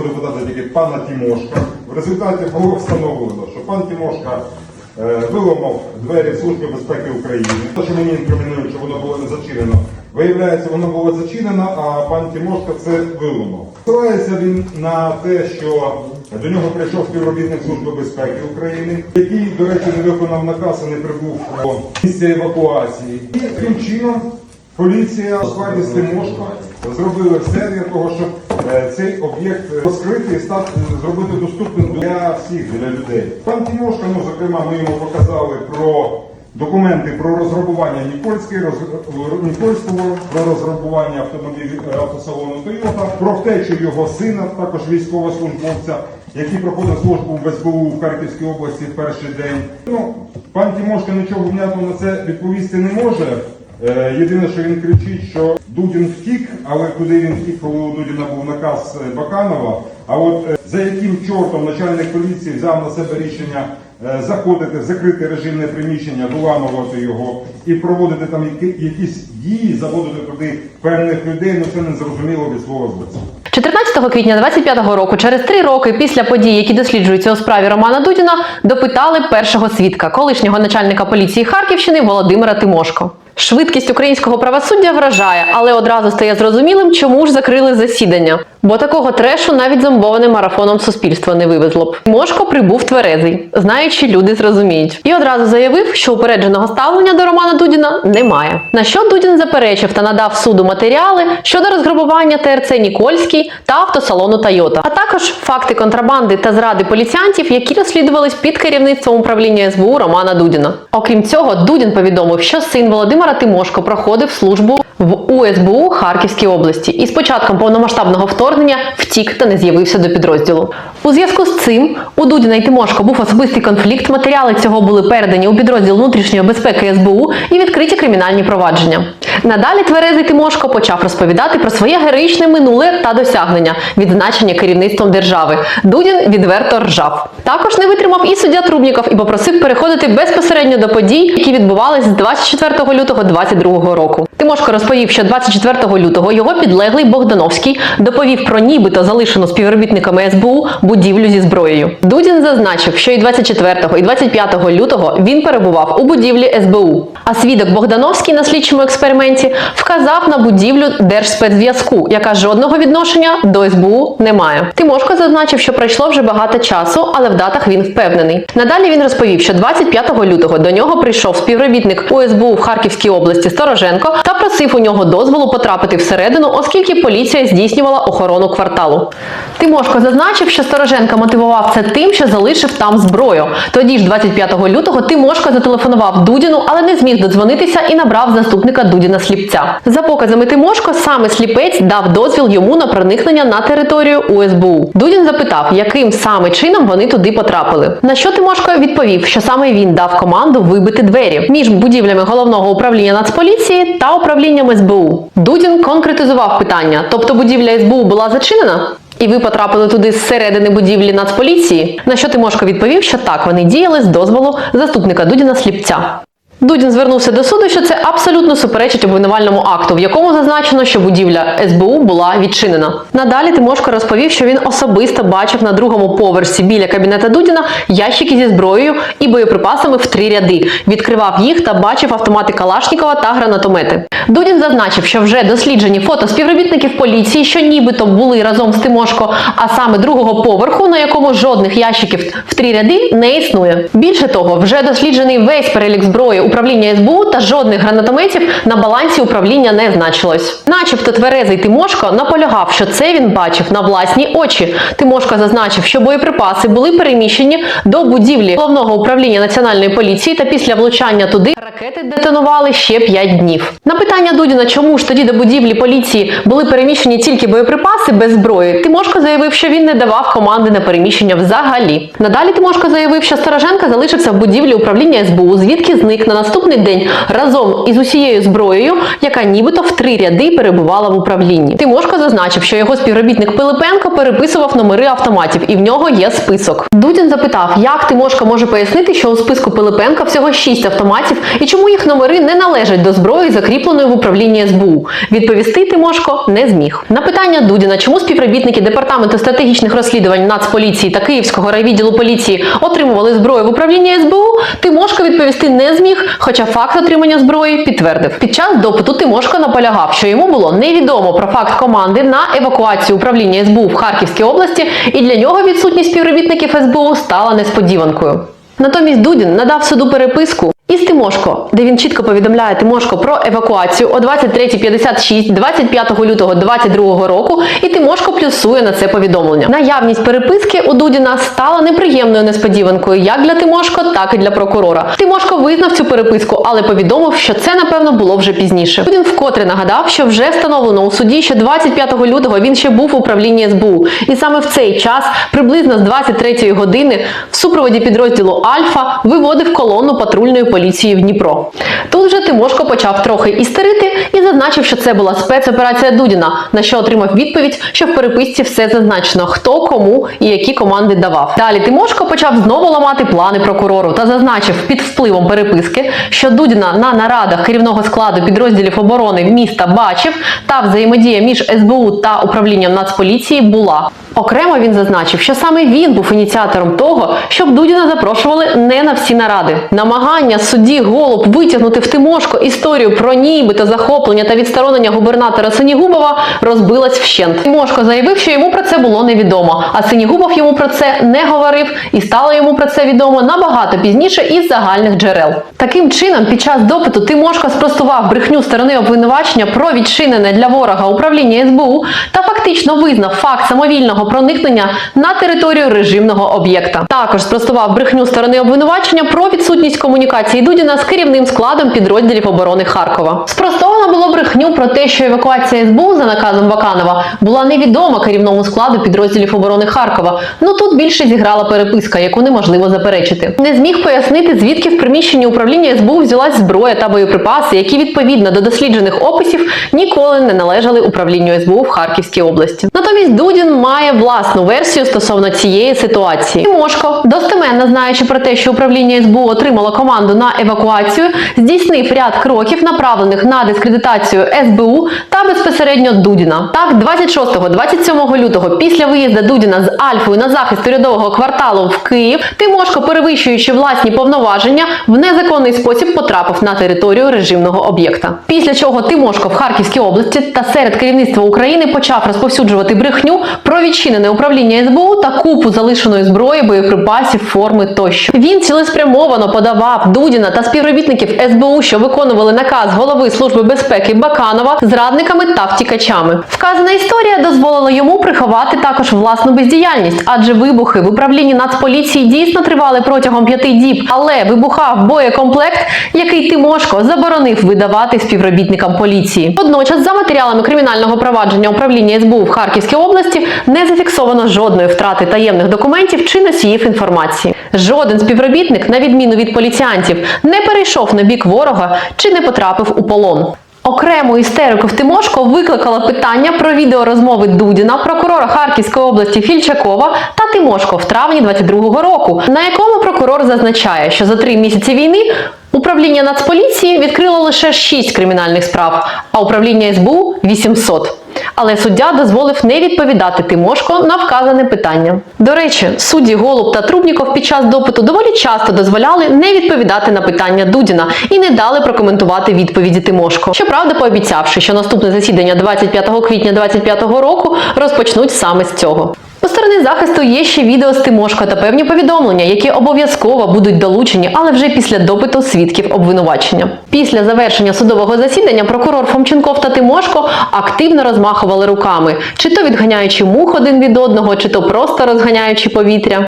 народного депутата тільки пана Тимошка. В результаті було встановлено, що пан Тимошка е, виламав двері Служби безпеки України. Те, що мені інкримінують, що воно було не зачинено. Виявляється, воно було зачинено, а пан Тимошка це виламав. Посилається він на те, що до нього прийшов співробітник Служби безпеки України, який, до речі, не виконав наказ і не прибув до місця евакуації. І таким чином поліція у складі з Тимошко все для того, щоб цей об'єкт розкрити і стати зробити доступним для всіх для людей. Пан Тимошко, ну зокрема, ми йому показали про. Документи про розграбування Нікольської, роз- Нікольського, про розграбування автомобілів е, автосалону Toyota, про втечу його сина, також військовослужбовця, який проходив службу в СБУ в Харківській області в перший день. Ну, пан Тимошко нічого внятно на це відповісти не може. Е, Єдине, що він кричить, що Дудін втік, але куди він втік, коли у Дудіна був наказ е, Баканова. А от е, за яким чортом начальник поліції взяв на себе рішення заходити в закрите режимне приміщення, виламувати його і проводити там якісь дії, заводити туди певних людей, ну це не зрозуміло від слова зовсім. 14 квітня 25-го року, через три роки після подій, які досліджуються у справі Романа Дудіна, допитали першого свідка, колишнього начальника поліції Харківщини Володимира Тимошко. Швидкість українського правосуддя вражає, але одразу стає зрозумілим, чому ж закрили засідання. Бо такого трешу навіть зомбоване марафоном суспільство не вивезло б. Тимошко прибув тверезий, знаючи, люди зрозуміють, і одразу заявив, що упередженого ставлення до Романа Дудіна немає. На що Дудін заперечив та надав суду матеріали щодо розграбування ТРЦ Нікольський та автосалону Тойота, а також факти контрабанди та зради поліціянтів, які розслідувались під керівництвом управління СБУ Романа Дудіна. Окрім цього, Дудін повідомив, що син Володимира Тимошко проходив службу в УСБУ Харківській області і з початком повномасштабного вторгнення втік та не з'явився до підрозділу. У зв'язку з цим у Дудіна і Тимошко був особистий конфлікт. Матеріали цього були передані у підрозділ внутрішньої безпеки СБУ і відкриті кримінальні провадження. Надалі тверезий Тимошко почав розповідати про своє героїчне минуле та досягнення, відзначення керівництвом держави. Дудін відверто ржав. Також не витримав і суддя Трубніков і попросив переходити безпосередньо до подій, які відбувались з 24 лютого 2022 року. Тимошко розповів, що 24 лютого його підлеглий Богдановський доповів про нібито залишену співробітниками СБУ будівлю зі зброєю. Дудін зазначив, що і 24 і 25 лютого він перебував у будівлі СБУ. А свідок Богдановський на слідчому експерименті вказав на будівлю Держспецзв'язку, яка жодного відношення до СБУ не має. Тимошко зазначив, що пройшло вже багато часу, але в датах він впевнений. Надалі він розповів, що 25 лютого до нього прийшов співробітник УСБУ в Харківській області Стороженко та просив у нього дозволу потрапити всередину, оскільки поліція здійснювала охорону кварталу. Тимошко зазначив, що Стороженко мотивував це тим, що залишив там зброю. Тоді ж, 25 лютого, Тимошко зателефонував Дудіну, але не зміг додзвонитися і набрав заступника Дудіна Сліпця. За показами Тимошко, саме сліпець дав дозвіл йому на проникнення на територію УСБУ. Дудін запитав, яким саме чином вони туди потрапили. На що Тимошко відповів, що саме він дав команду вибити двері між будівлями головного управління Нацполіції та управлінням СБУ. Дудін конкретизував питання, тобто будівля СБУ була зачинена. І ви потрапили туди зсередини будівлі Нацполіції? На що Тимошко відповів, що так вони діяли з дозволу заступника Дудіна Сліпця. Дудін звернувся до суду, що це абсолютно суперечить обвинувальному акту, в якому зазначено, що будівля СБУ була відчинена. Надалі Тимошко розповів, що він особисто бачив на другому поверсі біля кабінета Дудіна ящики зі зброєю і боєприпасами в три ряди. Відкривав їх та бачив автомати Калашнікова та гранатомети. Дудін зазначив, що вже досліджені фото співробітників поліції, що нібито були разом з Тимошко, а саме другого поверху, на якому жодних ящиків в три ряди не існує. Більше того, вже досліджений весь перелік зброї управління СБУ та жодних гранатометів на балансі управління не значилось. Начебто тверезий Тимошко наполягав, що це він бачив на власні очі. Тимошко зазначив, що боєприпаси були переміщені до будівлі головного управління національної поліції, та після влучання туди ракети детонували ще 5 днів. На питання Дудіна, чому ж тоді до будівлі поліції були переміщені тільки боєприпаси без зброї, Тимошко заявив, що він не давав команди на переміщення взагалі. Надалі Тимошко заявив, що Стороженко залишився в будівлі управління СБУ, звідки зник на наступний день разом із усією зброєю, яка нібито в три ряди перебувала в управлінні. Тимошко зазначив, що його співробітник Пилипенко переписував номери автоматів, і в нього є список. Дудін запитав, як Тимошко може пояснити, що у списку Пилипенка всього шість автоматів, і чому їх номери не належать до зброї, закріпленої в управлінні СБУ. Відповісти Тимошко не зміг. На питання Дудіна, чому співробітники департаменту стратегічних розслідувань Нацполіції та Київського райвідділу поліції отримували зброю в управлінні СБУ, Тимошко відповісти не зміг, хоча факт отримання зброї підтвердив. Під час допиту Тимошко наполягав, що йому було невідомо про факт команди на евакуацію управління СБУ в Харківській області, і для нього відсутність співробітників СБУ стала несподіванкою. Натомість Дудін надав суду переписку із Тимошко, де він чітко повідомляє Тимошко про евакуацію о 23.56 25 лютого 2022 року, і Тимошко плюсує на це повідомлення. Наявність переписки у Дудіна стала неприємною несподіванкою як для Тимошко, так і для прокурора. Тимошко визнав цю переписку, але повідомив, що це напевно було вже пізніше. Дудін вкотре нагадав, що вже встановлено у суді, що 25 лютого він ще був в управлінні СБУ, і саме в цей час, приблизно з 23 години, в супроводі підрозділу Альфа виводив колону патрульної поліції в Дніпро. Тут вже Тимошко почав трохи істерити і зазначив, що це була спецоперація Дудіна, на що отримав відповідь, що в переписці все зазначено, хто кому і які команди давав. Далі Тимошко почав знову ламати плани прокурору та зазначив під впливом переписки, що Дудіна на нарадах керівного складу підрозділів оборони міста бачив та взаємодія між СБУ та управлінням Нацполіції була. Окремо він зазначив, що саме він був ініціатором того, щоб Дудіна запрошували не на всі наради. Намагання судді Голуб витягнути в Тимошко історію про нібито захоплення та відсторонення губернатора Синігубова розбилась вщент. Тимошко заявив, що йому про це було невідомо, а Синігубов йому про це не говорив, і стало йому про це відомо набагато пізніше із загальних джерел. Таким чином, під час допиту Тимошко спростував брехню сторони обвинувачення про відчинене для ворога управління СБУ та фактично визнав факт самовільного проникнення на територію режимного об'єкта. Також спростував брехню сторони обвинувачення про відсутність комунікації Дудіна з керівним складом підрозділів оборони Харкова. Спростовано було брехню про те, що евакуація СБУ за наказом Баканова була невідома керівному складу підрозділів оборони Харкова. Ну тут більше зіграла переписка, яку неможливо заперечити. Не зміг пояснити, звідки в приміщенні управління СБУ взялась зброя та боєприпаси, які відповідно до досліджених описів ніколи не належали управлінню СБУ в Харківській області. Натомість Дудін має власну версію стосовно цієї ситуації. Тимошко, достеменно знаючи про те, що управління СБУ отримало команду на евакуацію, здійснив ряд кроків, направлених на дискредитацію СБУ та безпосередньо Дудіна. Так, 26-27 лютого, після виїзду Дудіна з Альфою на захист урядового кварталу в Київ, Тимошко, перевищуючи власні повноваження, в незаконний спосіб потрапив на територію режимного об'єкта. Після чого Тимошко в Харківській області та серед керівництва України почав розповсюджувати брехню про відчинене управління СБУ та купу залишеної зброї, боєприпасів, форми тощо. Він цілеспрямовано подавав Дудіна та співробітників СБУ, що виконували наказ голови служби безпеки Баканова зрадниками та втікачами. Вказана історія дозволила йому приховати також власну бездіяльність, адже вибухи в управлінні Нацполіції дійсно тривали протягом п'яти діб, але вибухав боєкомплект, який Тимошко заборонив видавати співробітникам поліції. Водночас, за матеріалами кримінального провадження управління СБУ в Харківській області не зафіксовано жодної втрати таємних документів чи носіїв інформації. Жоден співробітник, на відміну від поліціянтів, не перейшов на бік ворога чи не потрапив у полон. Окрему істерику в Тимошко викликало питання про відеорозмови Дудіна, прокурора Харківської області Фільчакова та Тимошко в травні 22-го року, на якому прокурор зазначає, що за три місяці війни управління Нацполіції відкрило лише 6 кримінальних справ, а управління СБУ 800. Але суддя дозволив не відповідати Тимошко на вказане питання. До речі, судді Голуб та Трубніков під час допиту доволі часто дозволяли не відповідати на питання Дудіна і не дали прокоментувати відповіді Тимошко. Щоправда, пообіцявши, що наступне засідання 25 квітня 2025 року розпочнуть саме з цього. Захисту є ще відео з Тимошко та певні повідомлення, які обов'язково будуть долучені, але вже після допиту свідків обвинувачення. Після завершення судового засідання прокурор Фомченков та Тимошко активно розмахували руками, чи то відганяючи мух один від одного, чи то просто розганяючи повітря.